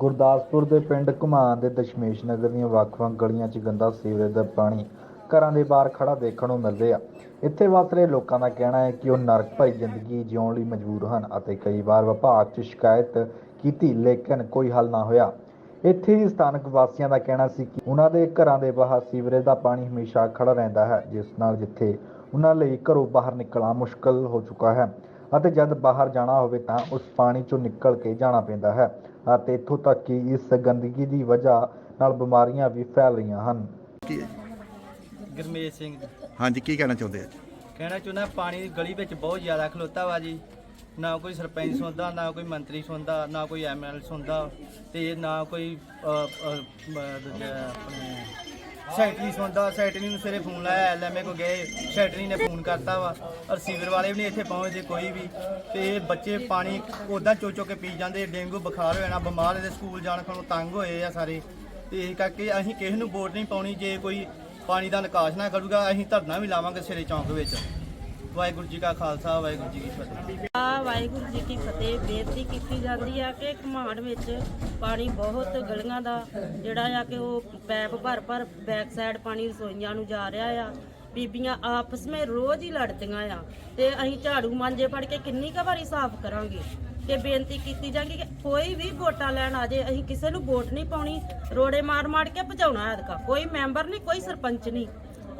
ਗੁਰਦਾਸਪੁਰ ਦੇ ਪਿੰਡ ਘੁਮਾਨ ਦੇ ਦਸ਼ਮੇਸ਼ ਨਗਰ ਦੀਆਂ ਵੱਖ-ਵੱਖ ਗਲੀਆਂ 'ਚ ਗੰਦਾ ਸੀਵਰੇਜ ਦਾ ਪਾਣੀ ਘਰਾਂ ਦੇ ਬਾਹਰ ਖੜਾ ਦੇਖਣ ਨੂੰ ਮਿਲ ਰਿਹਾ ਇੱਥੇ ਵਸ ਰਹੇ ਲੋਕਾਂ ਦਾ ਕਹਿਣਾ ਹੈ ਕਿ ਉਹ ਨਰਕ ਭਰੀ ਜ਼ਿੰਦਗੀ ਜਿਉਣ ਲਈ ਮਜਬੂਰ ਹਨ ਅਤੇ ਕਈ ਵਾਰ ਵਿਭਾਗ 'ਚ ਸ਼ਿਕਾਇਤ ਕੀਤੀ, ਲੇਕਿਨ ਕੋਈ ਹੱਲ ਨਾ ਹੋਇਆ। ਇੱਥੇ ਹੀ ਸਥਾਨਕ ਵਾਸੀਆਂ ਦਾ ਕਹਿਣਾ ਸੀ ਕਿ ਉਹਨਾਂ ਦੇ ਘਰਾਂ ਦੇ ਬਾਹਰ ਸੀਵਰੇਜ ਦਾ ਪਾਣੀ ਹਮੇਸ਼ਾ ਖੜਾ ਰਹਿੰਦਾ ਹੈ, ਜਿਸ ਨਾਲ ਜਿੱਥੇ ਉਹਨਾਂ ਲਈ ਘਰੋਂ ਬਾਹਰ ਨਿਕਲਣਾ ਮੁਸ਼ਕਲ ਹੋ ਚੁੱਕਾ ਹੈ। ਅਤੇ ਜਦ ਬਾਹਰ ਜਾਣਾ ਹੋਵੇ ਤਾਂ ਉਸ ਪਾਣੀ ਚੋਂ ਨਿਕਲ ਕੇ ਜਾਣਾ ਪੈਂਦਾ ਹੈ ਅਤੇ ਇੱਥੋਂ ਤੱਕ ਕਿ ਇਸ ਗੰਦਗੀ ਦੀ ਵਜ੍ਹਾ ਨਾਲ ਬਿਮਾਰੀਆਂ ਵੀ ਫੈਲ ਰਹੀਆਂ ਹਨ। ਕੀ ਹੈ ਗਰਮੇਸ਼ ਸਿੰਘ ਜੀ। ਹਾਂਜੀ ਕੀ ਕਹਿਣਾ ਚਾਹੁੰਦੇ ਆ ਕਹਿਣਾ ਚਾਹੁੰਦਾ ਪਾਣੀ ਗਲੀ ਵਿੱਚ ਬਹੁਤ ਜ਼ਿਆਦਾ ਖਲੋਤਾ ਵਾ ਜੀ। ਨਾ ਕੋਈ ਸਰਪੰਚ ਸੁਣਦਾ ਨਾ ਕੋਈ ਮੰਤਰੀ ਸੁਣਦਾ ਨਾ ਕੋਈ ਐਮਐਲ ਸੁਣਦਾ ਤੇ ਨਾ ਕੋਈ ਅ, ਅ, ਮ- ਦੂਜਾ ਆਪਣੇ ਸੈਕਟਰੀ ਸੁਣਦਾ ਸੈਕਟਰੀ ਨੂੰ ਸਵੇਰੇ ਫੋਨ ਲਾਇਆ, ਐਲਐਮਏ ਕੋ ਗਏ ਸੈਕਟਰੀ ਨੇ ਫੋਨ ਕਰਤਾ ਵਾ। ਔਰ ਵਾਲੇ ਵੀ ਨਹੀਂ ਇੱਥੇ ਪਹੁੰਚਦੇ ਕੋਈ ਵੀ। ਤੇ ਇਹ ਬੱਚੇ ਪਾਣੀ ਉਦਾਂ ਚੋ ਚੋ ਕੇ ਪੀ ਜਾਂਦੇ, ਡੇਂਗੂ ਬੁਖਾਰ ਹੋ ਜਾਣਾ ਬਿਮਾਰ ਇਹਦੇ ਸਕੂਲ ਜਾਣ ਖਣੋਂ ਤੰਗ ਹੋਏ ਆ ਸਾਰੇ। ਤੇ ਇਹ ਕਰਕੇ ਅਸੀਂ ਕਿਸੇ ਨੂੰ ਵੋਟ ਨਹੀਂ ਪਾਉਣੀ, ਜੇ ਕੋਈ ਪਾਣੀ ਦਾ ਨਿਕਾਸ ਨਾ ਕਰੂਗਾ, ਅਸੀਂ ਧਰਨਾ ਵੀ ਲਾਵਾਂਗੇ ਸਿਰੇ ਚੌਂਕ ਵਿੱਚ। ਵਾਹਿਗੁਰੂ ਜੀ ਕਾ ਖਾਲਸਾ, ਵਾਹਿਗੁਰੂ ਜੀ ਕੀ ਫਤਿਹ। ਆ ਵਾਹਿਗੁਰੂ ਜੀ ਕੀ ਫਤਿਹ। ਬੇਨਤੀ ਕੀਤੀ ਜਾਂਦੀ ਆ ਕਿ ਘਮਾੜ ਵਿੱਚ ਪਾਣੀ ਬਹੁਤ ਗਲੀਆਂ ਦਾ, ਜਿਹੜਾ ਆ ਕਿ ਉਹ ਪੈਪ ਭਰ ਭਰ ਬੈਕ ਸਾਈਡ ਪਾਣੀ ਰਸੋਈਆਂ ਨੂੰ ਜਾ ਰਿਹਾ ਆ। ਬੀਬੀਆਂ ਆਪਸ ਵਿੱਚ ਰੋਜ਼ ਹੀ ਲੜਦੀਆਂ ਆ। ਤੇ ਅਸੀਂ ਝਾੜੂ ਮਾਂਜੇ ਫੜ ਕੇ ਕਿੰਨੀ ਕੁ ਵਾਰੀ ਸਾਫ਼ ਕਰਾਂਗੇ? ਤੇ ਬੇਨਤੀ ਕੀਤੀ ਜਾਂਦੀ ਕਿ ਕੋਈ ਵੀ ਵੋਟਾਂ ਲੈਣ ਆ ਜੇ, ਅਸੀਂ ਕਿਸੇ ਨੂੰ ਵੋਟ ਨਹੀਂ ਪਾਉਣੀ। ਰੋੜੇ ਮਾਰ ਮਾਰ ਕੇ ਭਜਾਉਣਾ ਐਤਕਾ। ਕੋਈ ਮੈਂਬਰ ਨਹੀਂ, ਕੋਈ ਸਰਪੰਚ ਨਹੀਂ।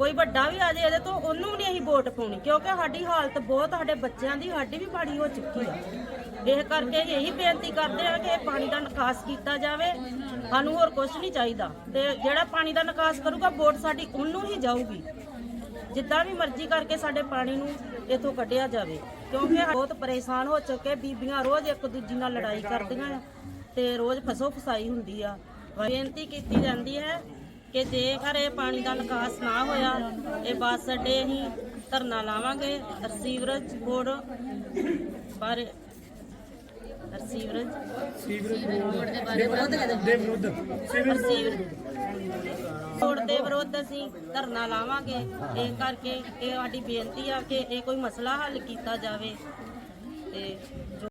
ਕੋਈ ਵੱਡਾ ਵੀ ਆ ਜਾਏ ਇਹਦੇ ਤੋਂ, ਉਹਨੂੰ ਨਹੀਂ ਅਸੀਂ ਵੋਟ ਪਾਉਣੀ, ਕਿਉਂਕਿ ਸਾਡੀ ਹਾਲਤ ਬਹੁਤ, ਸਾਡੇ ਬੱਚਿਆਂ ਦੀ ਸਾਡੀ ਵੀ ਮਾੜੀ ਹੋ ਚੁੱਕੀ ਆ। ਇਹ ਕਰਕੇ ਅਸੀਂ ਇਹੀ ਬੇਨਤੀ ਕਰਦੇ ਆ ਕਿ ਇਹ ਪਾਣੀ ਦਾ ਨਿਕਾਸ ਕੀਤਾ ਜਾਵੇ, ਸਾਨੂੰ ਹੋਰ ਕੁਝ ਨਹੀਂ ਚਾਹੀਦਾ। ਤੇ ਜਿਹੜਾ ਪਾਣੀ ਦਾ ਨਿਕਾਸ ਕਰੂਗਾ, ਵੋਟ ਸਾਡੀ ਉਹਨੂੰ ਹੀ ਜਾਊਗੀ। ਜਿੱਦਾਂ ਵੀ ਮਰਜ਼ੀ ਕਰਕੇ ਸਾਡੇ ਪਾਣੀ ਨੂੰ ਇੱਥੋਂ ਕੱਢਿਆ ਜਾਵੇ, ਕਿਉਂਕਿ ਬਹੁਤ ਪਰੇਸ਼ਾਨ ਹੋ ਚੁੱਕੇ, ਬੀਬੀਆਂ ਰੋਜ਼ ਇੱਕ ਦੂਜੀ ਨਾਲ ਲੜਾਈ ਕਰਦੀਆਂ ਆ, ਤੇ ਰੋਜ਼ ਫਸੋ ਫਸਾਈ ਹੁੰਦੀ ਆ। ਬੇਨਤੀ ਕੀਤੀ ਜਾਂਦੀ ਹੈ ਕਿ ਜੇਕਰ ਇਹ ਪਾਣੀ ਦਾ ਨਿਕਾਸ ਨਾ ਹੋਇਆ ਇਹ ਬੱਸ ਅੱਡੇ ਅਸੀਂ ਧਰਨਾ ਲਾਵਾਂਗੇ। ਸੀਵਰੇਜ ਬੋਰਡ ਬਾਰੇ ਸੀਵਰੇਜ ਬੋਰਡ ਦੇ ਵਿਰੁੱਧ। ਅਸੀਂ ਧਰਨਾ ਲਾਵਾਂਗੇ। ਇਹ ਕਰਕੇ ਇਹ ਸਾਡੀ ਬੇਨਤੀ ਆ ਕਿ ਇਹ ਕੋਈ ਮਸਲਾ ਹੱਲ ਕੀਤਾ ਜਾਵੇ ਤੇ